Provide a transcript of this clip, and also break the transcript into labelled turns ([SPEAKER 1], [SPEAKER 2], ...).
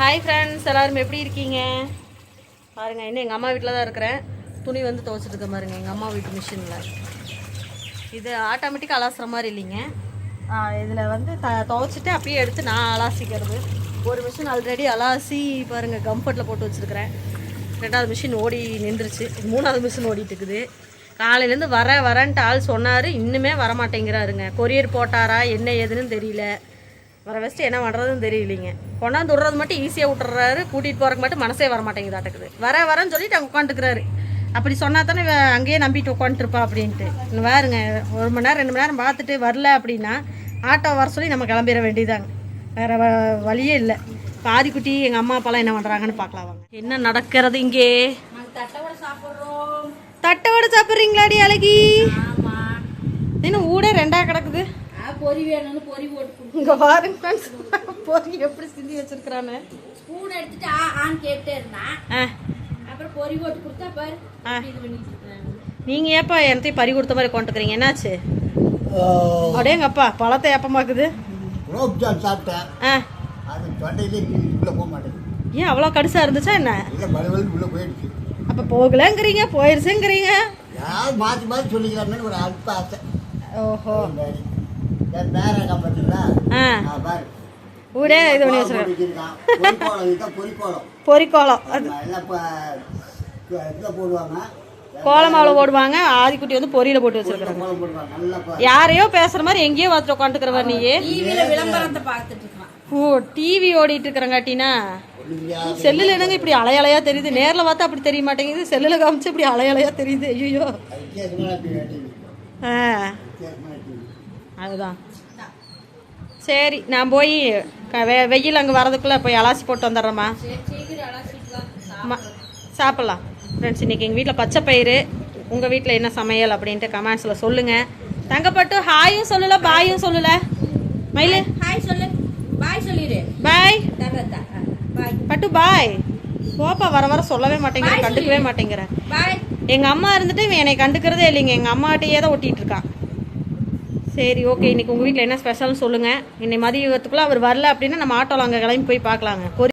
[SPEAKER 1] Hi friends எல்லாரும் எப்படி இருக்கீங்க? பாருங்கள் இன்னும் எங்கள் அம்மா வீட்டில் தான் இருக்கிறேன். துணி வந்து துவைச்சிட்டு இருக்க பாருங்க எங்கள் அம்மா வீட்டு மிஷினில் இது ஆட்டோமேட்டிக்காக அலாசுற மாதிரி இல்லைங்க. இதில் வந்து த துவைச்சிட்டு அப்படியே எடுத்து நான் அலாசிக்கிறது. ஒரு மிஷின் ஆல்ரெடி அலாசி பாருங்கள் கம்ஃபர்ட்டில் போட்டு வச்சுருக்கிறேன். ரெண்டாவது மிஷின் ஓடி நின்றுச்சு. மூணாவது மிஷின் ஓடிட்டு இருக்குது. காலையிலேருந்து வர வரன்ட்டு ஆள் சொன்னார். இன்னுமே வரமாட்டேங்கிறாருங்க. கொரியர் போட்டாரா என்ன ஏதுன்னு தெரியல. வர வச்சுட்டு என்ன பண்ணுறதுன்னு தெரியலைங்க. கொண்டாந்து விட்றது மட்டும் ஈஸியாக விட்டுறாரு கூட்டிகிட்டு போகிறக்கு மட்டும் மனசே வர மாட்டேங்குதாட்டுக்குது வர வரேன்னு சொல்லிட்டு அங்கே உட்காந்துக்கிறாரு. அப்படி சொன்னா தானே அங்கேயே நம்பிட்டு உட்காந்துருப்பா அப்படின்ட்டு. இன்னும் வேறுங்க ஒரு மணி நேரம் ரெண்டு மணி நேரம் பார்த்துட்டு வரல அப்படின்னா ஆட்டோ வர சொல்லி நம்ம கிளம்பிட வேண்டியதாங்க வேறு வ வழியே இல்லை. பாதிக்குட்டி எங்கள் அம்மா அப்பாலாம் என்ன பண்ணுறாங்கன்னு பார்க்கலாம் வாங்க. என்ன நடக்கிறது இங்கே? தட்டை வடை சாப்பிட்றீங்களாடி அழகி? இன்னும் ஊடே ரெண்டாக கிடக்குது?
[SPEAKER 2] பொறி வேணும்னு பொறி போட்டு.
[SPEAKER 1] இங்கே பாருங்க. பொறி எப்படி சிந்தி வச்சிருக்கிறான்னு.
[SPEAKER 2] ஸ்பூன் எடுத்துட்டு ஆ ஆன்னு கேட்டே இருந்தான்
[SPEAKER 1] ஆ.
[SPEAKER 2] அப்புறம் பொறி போட்டு கொடுத்தா பாரு.
[SPEAKER 1] ஆ.
[SPEAKER 2] இது பண்ணிட்டு இருக்காங்க.
[SPEAKER 1] நீங்கள் ஏப்பா எனத்தையும் பறி கொடுத்த மாதிரி கொண்டுக்கிறீங்க என்னாச்சு? அப்படியேங்கப்பா பழத்தை ஏப்பமாக்குது?
[SPEAKER 3] குலோப்ஜாம் சாப்பிட்டேன்.
[SPEAKER 1] ஆ.
[SPEAKER 3] அது தொண்டையிலே உள்ளே போக மாட்டேங்குது.
[SPEAKER 1] ஏன் அவ்வளோ கடுசா இருந்துச்சா என்ன?
[SPEAKER 3] இல்லை பலவலி உள்ளே போயிடுச்சு.
[SPEAKER 1] அப்போ போகலங்கிறீங்க போயிருச்சுங்கிறீங்க.
[SPEAKER 3] யார் மாற்றி மாற்றி சொல்லிக்கிறாங்கன்னு ஒரு அல்ப ஆசை.
[SPEAKER 1] ஓஹோ. ஊரே இது பண்ணி
[SPEAKER 3] இதில் போடுவாங்க.
[SPEAKER 1] கோலம் மாவில் போடுவாங்க. ஆதிக்குட்டி வந்து பொரியில போட்டு வச்சிருக்காங்க யாரையோ பேசுற மாதிரி எங்கேயோ பார்த்துட்டு உட்காந்துக்கிறவ நீயே.
[SPEAKER 2] டிவியில விளம்பரத்தை பார்த்துட்டு இருக்கான்.
[SPEAKER 1] ஓ டிவி ஓடிட்டு இருக்கிறங்காட்டினா செல்லுல என்னங்க இப்படி அலையலையா தெரியுது? நேர்ல பார்த்தா அப்படி தெரிய மாட்டேங்குது. செல்லுல காமிச்சு இப்படி அலையலையா தெரியுது. ஐயோ ஆ. அதுதான். சரி நான் போய் வெ வெயில் அங்கே வரதுக்குள்ளே போய் அலாசி போட்டு வந்துடுறேம்மா. சாப்பிட்லாம். ஃப்ரெண்ட்ஸ் இன்றைக்கி எங்கள் வீட்டில் பச்சை பயிறு. உங்கள் வீட்டில் என்ன சமையல் அப்படின்ட்டு கமெண்ட்ஸில் சொல்லுங்கள் தங்கப்பட்டு ஹாயும் சொல்லலை பாயும் சொல்லலை. மயிலு?
[SPEAKER 2] ஹாய் சொல்லு. பாய் சொல்லிடு.
[SPEAKER 1] பாய்
[SPEAKER 2] பாய்
[SPEAKER 1] பட்டு பாய் போப்பா வர வர சொல்லவே மாட்டேங்கிற கண்டுக்கவே மாட்டேங்கிற.
[SPEAKER 2] பாய்
[SPEAKER 1] எங்கள் அம்மா இருந்துட்டு இவன் என்னை கண்டுக்கிறதே இல்லைங்க. எங்கள் அம்மாட்டையே தான் ஒட்டிகிட்டு இருக்கான் சரி ஓகே இன்னைக்கு உங்கள் வீட்டில் என்ன ஸ்பெஷல்னு சொல்லுங்கள் இன்னை மதியத்துக்குள்ளே அவர் வரல அப்படின்னா நம்ம ஆட்டோவில் அங்கே கிளம்பி போய் பார்க்கலாங்க.